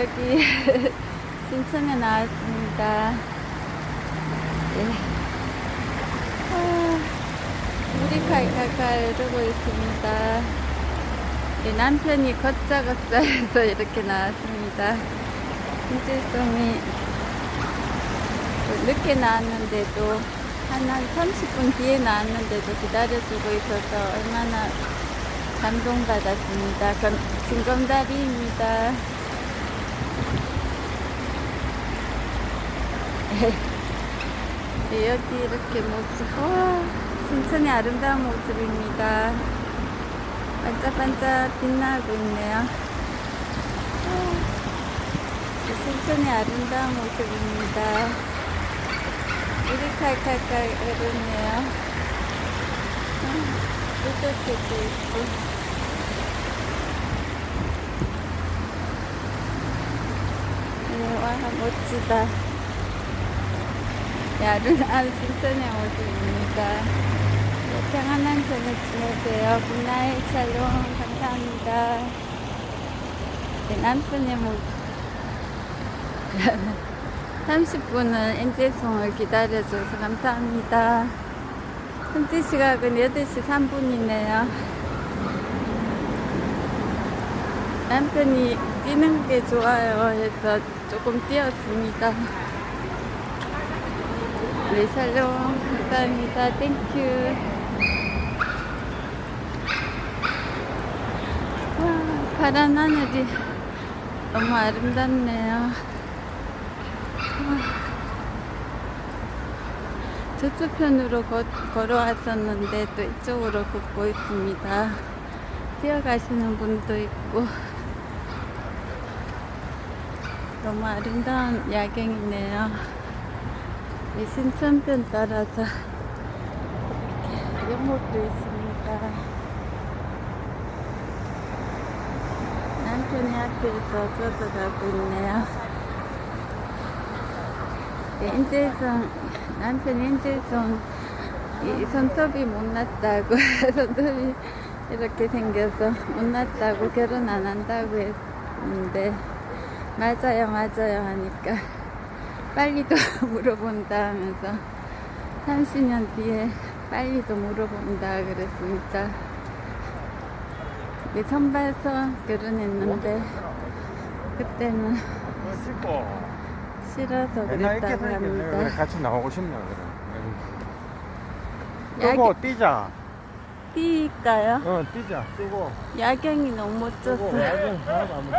여기 신천에 나왔습니다. 네. 아, 물이 칼칼칼 흐르고 있습니다. 네, 남편이 걷자 걷자 해서 이렇게 나왔습니다. 인질송이 늦게 나왔는데도 한, 한 30분 뒤에 나왔는데도 기다려주고 있어서 얼마나 감동받았습니다. 건, 진검다리입니다. 여기 이렇게 모습, 와, 신천의 아름다운 모습입니다. 반짝반짝 빛나고 있네요. 와, 네, 신천의 아름다운 모습입니다. 물이 칼칼칼 흐르네요. 뚜둑해도 있고. 네, 와, 멋지다. 야른한 신천의 모습입니다. 네, 평안한 저녁 지내세요. 굿나잇, 샬롬, 감사합니다. 네, 남편의 모습. 30분은 엔제송을 기다려줘서 감사합니다. 현재 시각은 8시 3분이네요. 남편이 뛰는 게 좋아요 해서 조금 뛰었습니다. 네, 샬롬. 감사합니다. 땡큐. 와, 파란 하늘이 너무 아름답네요. 저쪽 편으로 거, 걸어왔었는데 또 이쪽으로 걷고 있습니다. 뛰어가시는 분도 있고 너무 아름다운 야경이네요. 이 신천편 따라서 이렇게 연못도 있습니다. 남편이 앞에서 걷어가고 있네요. 네, 인제성 남편이 인제성 이 손톱이 못났다고 손톱이 이렇게 생겨서 못났다고 결혼 안 한다고 했는데 맞아요 맞아요 하니까 빨리도 물어본다 하면서 30년 뒤에 빨리도 물어본다 그랬습니다. 네, 처음 봐서 결혼했는데 그때는 싫어서 그랬다고 합니다. 같이 나오고 싶냐 그래 야경, 뜨고 뛰자 뛸까요? 어 뛰자 뛰고 야경이 너무 뛰고 멋졌어요. 야경 하나도 안